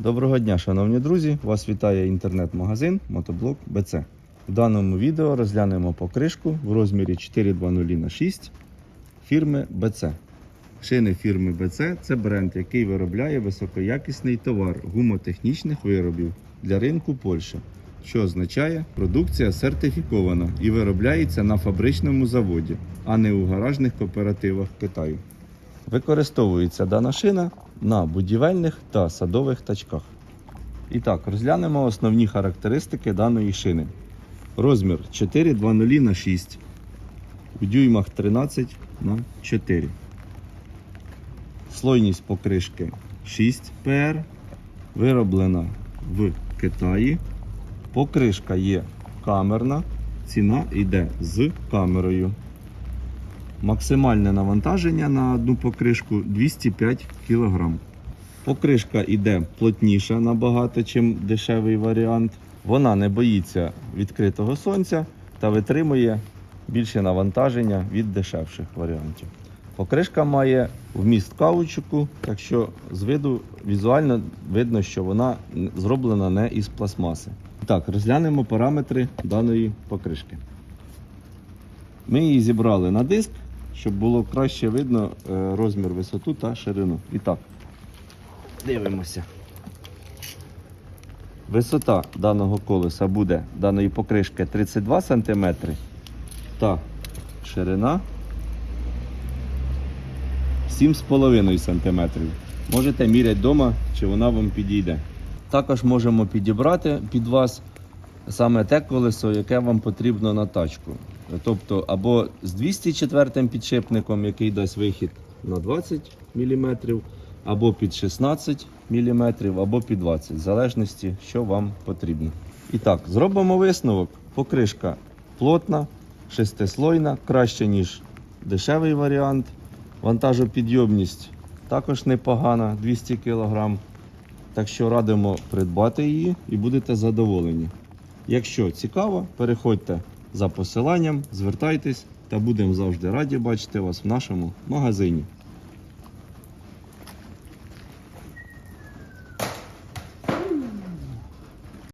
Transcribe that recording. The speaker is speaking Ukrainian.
Доброго дня, шановні друзі! Вас вітає інтернет-магазин Мотоблок БЦ. В даному відео розглянемо покришку в розмірі 420 на 6 фірми БЦ. Шини фірми БЦ це бренд, який виробляє високоякісний товар гумотехнічних виробів для ринку Польщі, що означає, продукція сертифікована і виробляється на фабричному заводі, а не у гаражних кооперативах Китаю. Використовується дана шина на будівельних та садових тачках. І так, розглянемо основні характеристики даної шини. Розмір 420 на 6 у дюймах 13 на 4. Слойність покришки 6 ПР. Вироблена в Китаї. Покришка є камерна. Ціна йде з камерою. Максимальне навантаження на одну покришку 205 кг. Покришка йде плотніша набагато, ніж дешевий варіант. Вона не боїться відкритого сонця та витримує більше навантаження від дешевших варіантів. Покришка має вміст каучуку, так що з виду візуально видно, що вона зроблена не із пластмаси. Так, розглянемо параметри даної покришки. Ми її зібрали на диск, щоб було краще видно е, розмір, висоту та ширину. І так, дивимося. Висота даного колеса буде даної покришки 32 см та ширина 7,5 см. Можете міряти вдома, чи вона вам підійде. Також можемо підібрати під вас саме те колесо, яке вам потрібно на тачку. Тобто або з 204 підшипником, який дасть вихід на 20 мм, або під 16 мм, або під 20 в залежності, що вам потрібно. І так, зробимо висновок. Покришка плотна, шестислойна, краще, ніж дешевий варіант. Вантажопідйомність також непогана, 200 кг. Так що радимо придбати її і будете задоволені. Якщо цікаво, переходьте за посиланням, звертайтесь та будемо завжди раді бачити вас в нашому магазині.